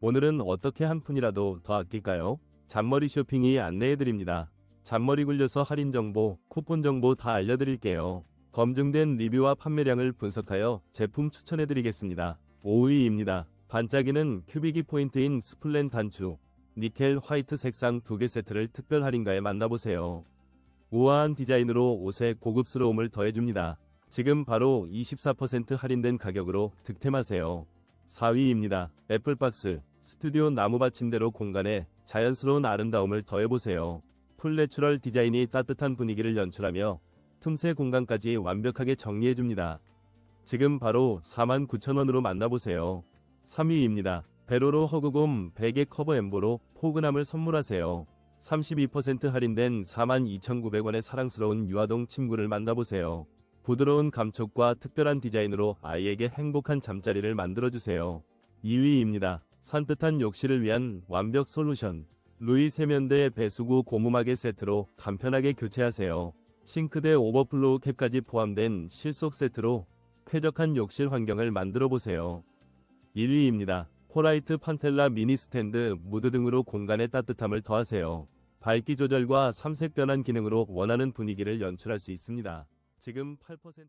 오늘은 어떻게 한 푼이라도 더 아낄까요? 잔머리 쇼핑이 안내해드립니다. 잔머리 굴려서 할인 정보, 쿠폰 정보 다 알려드릴게요. 검증된 리뷰와 판매량을 분석하여 제품 추천해드리겠습니다. 5위입니다. 반짝이는 큐비기 포인트인 스플렌 단추, 니켈 화이트 색상 두개 세트를 특별 할인가에 만나보세요. 우아한 디자인으로 옷에 고급스러움을 더해줍니다. 지금 바로 24% 할인된 가격으로 득템하세요. 4위입니다. 애플박스 스튜디오 나무 받침대로 공간에 자연스러운 아름다움을 더해보세요. 풀내추럴 디자인이 따뜻한 분위기를 연출하며 틈새 공간까지 완벽하게 정리해줍니다. 지금 바로 49,000원으로 만나보세요. 3위입니다. 베로로 허그곰 베개 커버 엠보로 포근함을 선물하세요. 32% 할인된 42,900원의 사랑스러운 유아동 침구를 만나보세요. 부드러운 감촉과 특별한 디자인으로 아이에게 행복한 잠자리를 만들어주세요. 2위입니다. 산뜻한 욕실을 위한 완벽 솔루션. 루이 세면대 배수구 고무마개 세트로 간편하게 교체하세요. 싱크대 오버플로우 캡까지 포함된 실속 세트로 쾌적한 욕실 환경을 만들어 보세요. 1위입니다. 호라이트 판텔라 미니 스탠드 무드 등으로 공간의 따뜻함을 더하세요. 밝기 조절과 삼색 변환 기능으로 원하는 분위기를 연출할 수 있습니다. 지금 8%